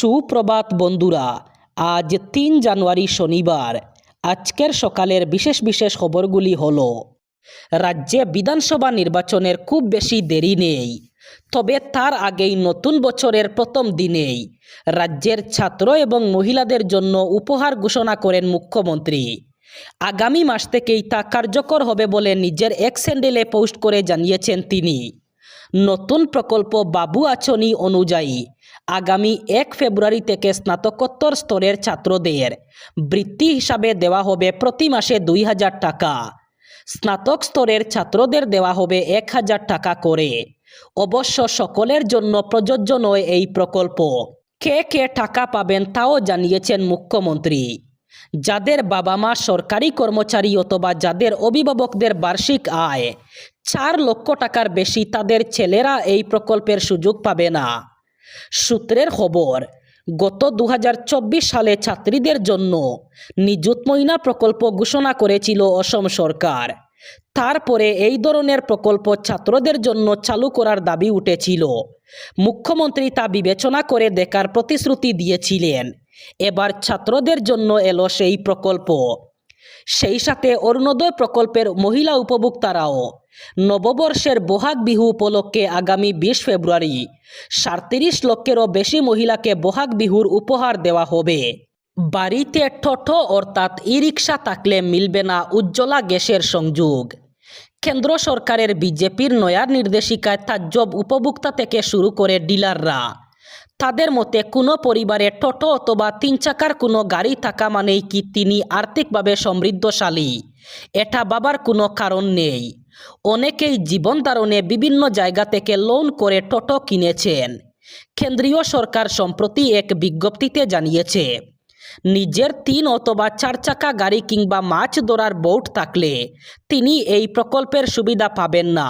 সুপ্রভাত বন্ধুরা, আজ তিন জানুয়ারি শনিবার। আজকের সকালের বিশেষ বিশেষ খবরগুলি হল, রাজ্যে বিধানসভা নির্বাচনের খুব বেশি দেরি নেই, তবে তার আগেই নতুন বছরের প্রথম দিনেই রাজ্যের ছাত্র এবং মহিলাদের জন্য উপহার ঘোষণা করেন মুখ্যমন্ত্রী। আগামী মাস থেকেই তা কার্যকর হবে বলে নিজের এক স্যান্ডেলে পোস্ট করে জানিয়েছেন তিনি। নতুন প্রকল্প বাবু আচনি অনুযায়ী আগামী এক ফেব্রুয়ারি থেকে স্নাতকোত্তর স্তরের ছাত্রদের বৃত্তি হিসাবে দেওয়া হবে প্রতি মাসে দুই হাজার টাকা। স্নাতক স্তরের ছাত্রদের দেওয়া হবে এক হাজার টাকা করে। অবশ্য সকলের জন্য প্রযোজ্য নয় এই প্রকল্প। কে কে টাকা পাবেন তাও জানিয়েছেন মুখ্যমন্ত্রী। যাদের বাবা মা সরকারি কর্মচারী অথবা যাদের অভিভাবকদের বার্ষিক আয় চার লক্ষ টাকার বেশি তাদের ছেলেরা এই প্রকল্পের সুযোগ পাবে না। সূত্রের খবর, গত দু সালে ছাত্রীদের জন্য নিযুত ময়না প্রকল্প ঘোষণা করেছিল অসম সরকার। তারপরে এই ধরনের প্রকল্প ছাত্রদের জন্য চালু করার দাবি উঠেছিল। মুখ্যমন্ত্রী তা বিবেচনা করে দেখার প্রতিশ্রুতি দিয়েছিলেন। এবার ছাত্রদের জন্য এলো সেই প্রকল্প। সেই সাথে অরুণোদয় প্রকল্পের মহিলা উপভোক্তারাও। নববর্ষের বহাগ বিহু উপলক্ষে আগামী বিশ ফেব্রুয়ারি সাঁত্রিশ লক্ষেরও বেশি মহিলাকে বহাগ বিহুর উপহার দেওয়া হবে। বাড়িতে টোটো অর্থাৎ ই রিক্সা থাকলে মিলবে না উজ্জ্বলা গ্যাসের সংযোগ। কেন্দ্র সরকারের বিজেপির নয়া নির্দেশিকায় তাজ্জব উপভোক্তা থেকে শুরু করে ডিলাররা। তাদের মতে কোনো পরিবারে টোটো অথবা তিন চাকার কোনো গাড়ি থাকা মানেই কি তিনি আর্থিকভাবে সমৃদ্ধশালী? এটা বাবার কোনো কারণ নেই। অনেকেই জীবন ধারণে বিভিন্ন জায়গা থেকে লোন করে টোটো কিনেছেন। কেন্দ্রীয় সরকার সম্প্রতি এক বিজ্ঞপ্তিতে জানিয়েছে, নিজের তিন অথবা চার চাকা গাড়ি কিংবা মাছ ধরার বোট থাকলে তিনি এই প্রকল্পের সুবিধা পাবেন না।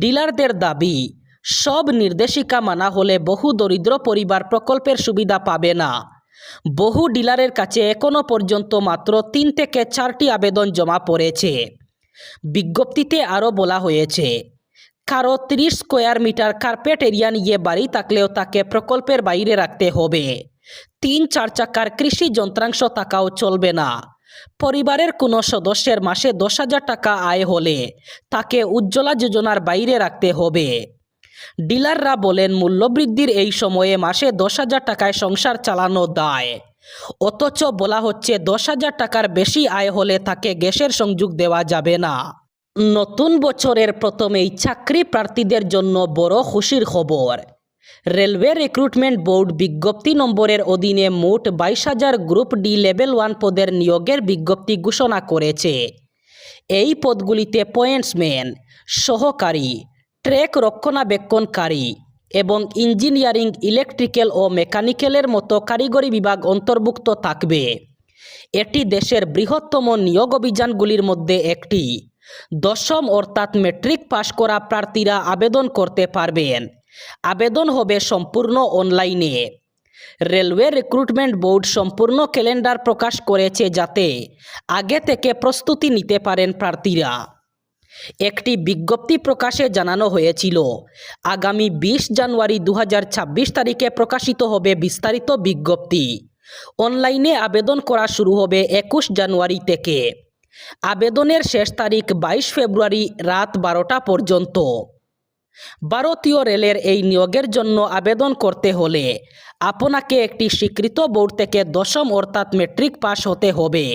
ডিলারদের দাবি সব নির্দেশিকা মানা হলে বহু দরিদ্র পরিবার প্রকল্পের সুবিধা পাবে না। বহু ডিলারের কাছে এখনও পর্যন্ত মাত্র তিন থেকে চারটি আবেদন জমা পড়েছে। বিজ্ঞপ্তিতে আরও বলা হয়েছে, কারও তিরিশ স্কোয়ার মিটার কার্পেট এরিয়া নিয়ে বাড়ি থাকলেও তাকে প্রকল্পের বাইরে রাখতে হবে। তিন চার চাকার কৃষি যন্ত্রাংশ থাকাও চলবে না। পরিবারের কোনো সদস্যের মাসে দশ হাজার টাকা আয় হলে তাকে উজ্জ্বলা যোজনার বাইরে রাখতে হবে। ডিলাররা বলেন, মূল্যবৃদ্ধির এই সময়ে মাসে দশ হাজার টাকায় সংসার চালানো দায়। অথচ বলা হচ্ছে, দশ হাজার টাকার বেশি আয় হলে তাকে গ্যাসের সংযোগ দেওয়া যাবে না। নতুন বছরের প্রথমেই চাকরি প্রার্থীদের জন্য বড় খুশির খবর। রেলওয়ে রিক্রুটমেন্ট বোর্ড বিজ্ঞপ্তি নম্বরের অধীনে মোট বাইশ হাজার গ্রুপ ডি লেভেল ওয়ান পদের নিয়োগের বিজ্ঞপ্তি ঘোষণা করেছে। এই পদগুলিতে পয়েন্টসম্যান, সহকারী ট্রেক রক্ষণাবেক্ষণকারী এবং ইঞ্জিনিয়ারিং, ইলেকট্রিক্যাল ও মেকানিক্যালের মতো কারিগরি বিভাগ অন্তর্ভুক্ত থাকবে। এটি দেশের বৃহত্তম নিয়োগ অভিযানগুলির মধ্যে একটি। দশম অর্থাৎ মেট্রিক পাশ করা প্রার্থীরা আবেদন করতে পারবেন। আবেদন হবে সম্পূর্ণ অনলাইনে। রেলওয়ে রিক্রুটমেন্ট বোর্ড সম্পূর্ণ ক্যালেন্ডার প্রকাশ করেছে যাতে আগে থেকে প্রস্তুতি নিতে পারেন প্রার্থীরা। একটি বিজ্ঞপ্তি প্রকাশে জানানো হয়েছিল। আগামী বিশ জানুয়ারি দু হাজার ছাব্বিশ তারিখে প্রকাশিত হবে বিস্তারিত বিজ্ঞপ্তি। অনলাইনে আবেদন করা শুরু হবে একুশ জানুয়ারি থেকে। আবেদনের শেষ তারিখ বাইশ ফেব্রুয়ারি রাত বারোটা পর্যন্ত। ভারতীয় রেলের এই নিয়োগের জন্য আবেদন করতে হলে আপনাকে একটি স্বীকৃত বোর্ড থেকে দশম অর্থাৎ মেট্রিক পাস হতে হবে।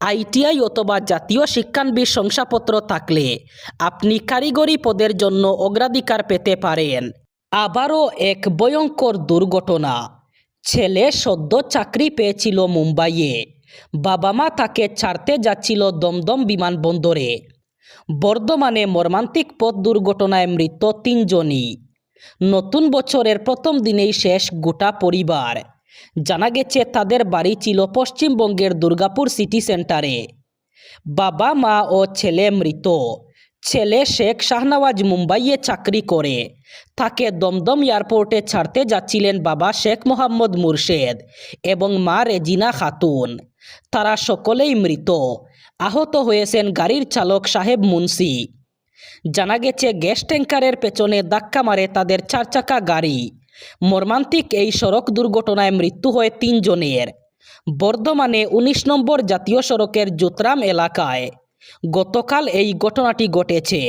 আইটিআই অথবা জাতীয় শিক্ষানবিশ শংসাপত্র থাকলে আপনি কারিগরি পদের জন্য অগ্রাধিকার পেতে পারেন। আবারও এক ভয়ঙ্কর দুর্ঘটনা। ছেলে সদ্য চাকরি পেয়েছিল মুম্বাইয়ে। বাবা মা তাকে ছাড়তে যাচ্ছিল দমদম বিমানবন্দরে। বর্ধমানে মর্মান্তিক পথ দুর্ঘটনায় মৃত তিনজনই। নতুন বছরের প্রথম দিনেই শেষ গোটা পরিবার। জানা গেছে তাদের বাড়ি ছিল পশ্চিমবঙ্গের দুর্গাপুর সিটি সেন্টারে। বাবা, মা ও ছেলে মৃত। ছেলে শেখ শাহনওয়াজ মুম্বাইয়ে চাকরি করে। তাকে দমদম এয়ারপোর্টে ছাড়তে যাচ্ছিলেন বাবা শেখ মোহাম্মদ মুর্শেদ এবং মা রেজিনা খাতুন। তারা সকলেই মৃত। আহত হয়েছেন গাড়ির চালক সাহেব মুন্সি। জানা গেছে গ্যাস ট্যাঙ্কারের পেছনে ধাক্কা মারে তাদের চার চাকা গাড়ি। মর্মান্তিক এই সড়ক দুর্ঘটনায় মৃত্যু হয় তিনজনের। বর্ধমানে উনিশ নম্বর জাতীয় সড়কের জোতরাম এলাকায় গতকাল এই ঘটনাটি ঘটেছে।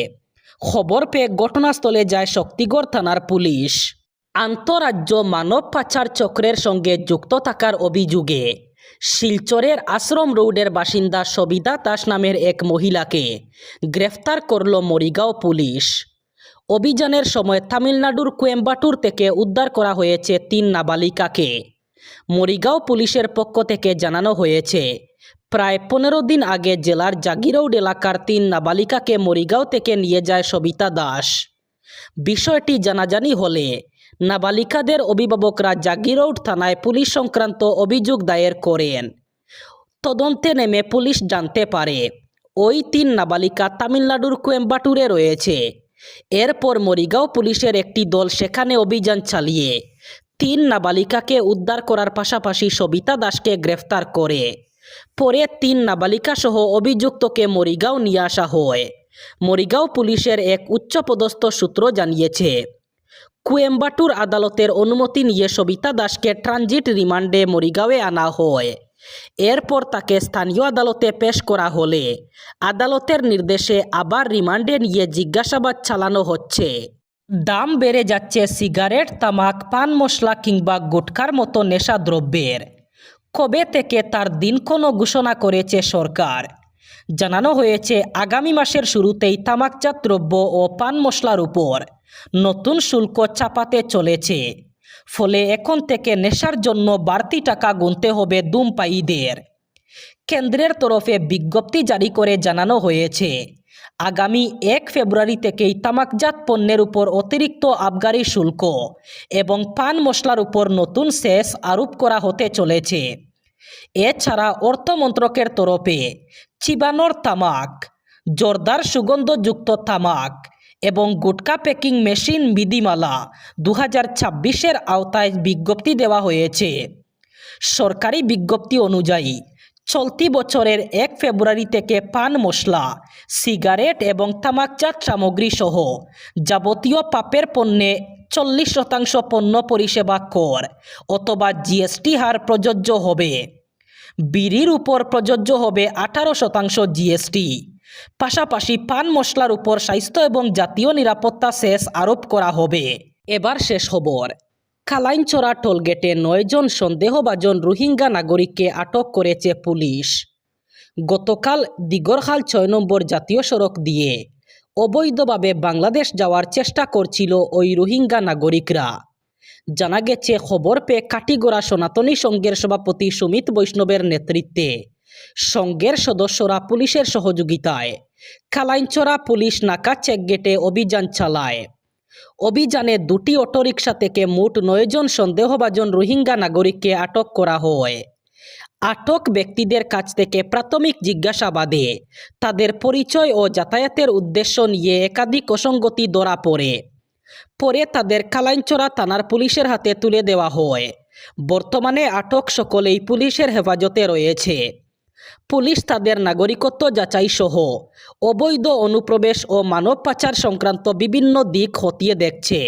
খবর পেয়ে ঘটনাস্থলে যায় শক্তিগড় থানার পুলিশ। আন্তরাজ্য মানব পাচার চক্রের সঙ্গে যুক্ত থাকার অভিযোগে শিলচরের আশ্রম রোডের বাসিন্দা সবিতা দাস নামের এক মহিলাকে গ্রেফতার করল মরিগাঁও পুলিশ। অভিযানের সময় তামিলনাড়ুর কোয়েম্বাটুর থেকে উদ্ধার করা হয়েছে তিন নাবালিকাকে। মরিগাঁও পুলিশের পক্ষ থেকে জানানো হয়েছে, প্রায় পনেরো দিন আগে জেলার জাগিরৌড এলাকার তিন নাবালিকাকে মরিগাঁও থেকে নিয়ে যায় সবিতা দাস। বিষয়টি জানাজানি হলে নাবালিকাদের অভিভাবকরা জাগিরৌড থানায় পুলিশ সংক্রান্ত অভিযোগ দায়ের করেন। তদন্তে নেমে পুলিশ জানতে পারে, ওই তিন নাবালিকা তামিলনাড়ুর কোয়েম্বাটুরে রয়েছে। এরপর মরিগাঁও পুলিশের একটি দল সেখানে অভিযান চালিয়ে তিন নাবালিকাকে উদ্ধার করার পাশাপাশি সবিতা দাসকে গ্রেফতার করে। পরে তিন নাবালিকা সহ অভিযুক্তকে মরিগাঁও নিয়ে আসা হয়। মরিগাঁও পুলিশের এক উচ্চপদস্থ সূত্র জানিয়েছে, কুয়েম্বাটুর আদালতের অনুমতি নিয়ে সবিতা দাসকে ট্রানজিট রিমান্ডে মরিগাঁওয়ে আনা হয়। এরপর তাকে স্থানীয় আদালতে পেশ করা হলে আদালতের নির্দেশে আবার রিমান্ডে নিয়ে জিজ্ঞাসাবাদ চালানো হচ্ছে। দাম বেড়ে যাচ্ছে সিগারেট, তামাক, পান মশলা কিংবা গুটখার মতো নেশাদ্রব্যের। কবে থেকে তার দিনক্ষণ ঘোষণা করেছে সরকার? জানানো হয়েছে, আগামী মাসের শুরুতেই তামাকজাত দ্রব্য ও পান মশলার উপর নতুন শুল্ক চাপাতে চলেছে। ফলে এখন থেকে নেশার জন্য বাড়তি টাকা গুনতে হবে ধূমপায়ীদের কেন্দ্রের তরফে বিজ্ঞপ্তি জারি করে জানানো হয়েছে, আগামী এক ফেব্রুয়ারি থেকেই তামাকজাত পণ্যের উপর অতিরিক্ত আবগারি শুল্ক এবং পান মশলার উপর নতুন সেস আরোপ করা হতে চলেছে। এছাড়া অর্থমন্ত্রকের তরফে চিবানোর তামাক, জোরদার সুগন্ধযুক্ত তামাক এবং গুটকা প্যাকিং মেশিন বিধিমালা দু হাজার ছাব্বিশের আওতায় বিজ্ঞপ্তি দেওয়া হয়েছে। সরকারি বিজ্ঞপ্তি অনুযায়ী চলতি বছরের এক ফেব্রুয়ারি থেকে পান মশলা, সিগারেট এবং তামাকজাত সামগ্রী সহ যাবতীয় পাপের পণ্যে চল্লিশ শতাংশ পণ্য পরিষেবা কর অথবা জিএসটি হার প্রযোজ্য হবে। বিড়ির উপর প্রযোজ্য হবে আঠারো শতাংশ জিএসটি পাশাপাশি পান মশলার উপর স্বাস্থ্য এবং জাতীয় নিরাপত্তা সেস আরোপ করা হবে। এবার শেষ খবর। কালাইনচড়া টোলগেটে নয়জন সন্দেহভাজন রোহিঙ্গা নাগরিককে আটক করেছে পুলিশ। গতকাল দিগরখাল ছয় নম্বর জাতীয় সড়ক দিয়ে অবৈধভাবে বাংলাদেশ যাওয়ার চেষ্টা করছিল ওই রোহিঙ্গা নাগরিকরা। জানা গেছে, খবর পেয়ে কাটিগড়া সনাতনী সংঘের সভাপতি সুমিত বৈষ্ণবের নেতৃত্বে সংঘের সদস্যরা পুলিশের সহযোগিতায়। কালাইনচড়া পুলিশ নাকা চেকগেটে অভিযান চালায়। অভিযানে দুটি অটোরিকশা থেকে মোট নয়জন সন্দেহভাজন রোহিঙ্গা নাগরিককে আটক করা হয়। আটক ব্যক্তিদের কাছ থেকে প্রাথমিক জিজ্ঞাসাবাদে তাদের পরিচয় ও যাতায়াতের উদ্দেশ্য নিয়ে একাধিক অসঙ্গতি ধরা পড়ে। পরে তাদের কালাইনচড়া থানার পুলিশের হাতে তুলে দেওয়া হয়। বর্তমানে আটক সকলেই পুলিশের হেফাজতে রয়েছে। পুলিশ তাদের নাগরিকত্ব যাচাই সহ অবৈধ অনুপ্রবেশ ও মানব পাচার সংক্রান্ত বিভিন্ন দিক খতিয়ে দেখছে।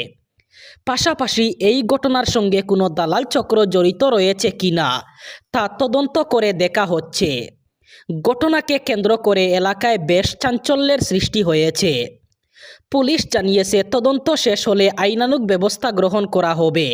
পাশাপাশি এই ঘটনার সঙ্গে কোনো দালাল চক্র জড়িত রয়েছে কিনা তা তদন্ত করে দেখা হচ্ছে। ঘটনাকে কেন্দ্র করে এলাকায় বেশ চাঞ্চল্যের সৃষ্টি হয়েছে। পুলিশ জানিয়েছে, তদন্ত শেষ হলে আইনানুগ ব্যবস্থা গ্রহণ করা হবে।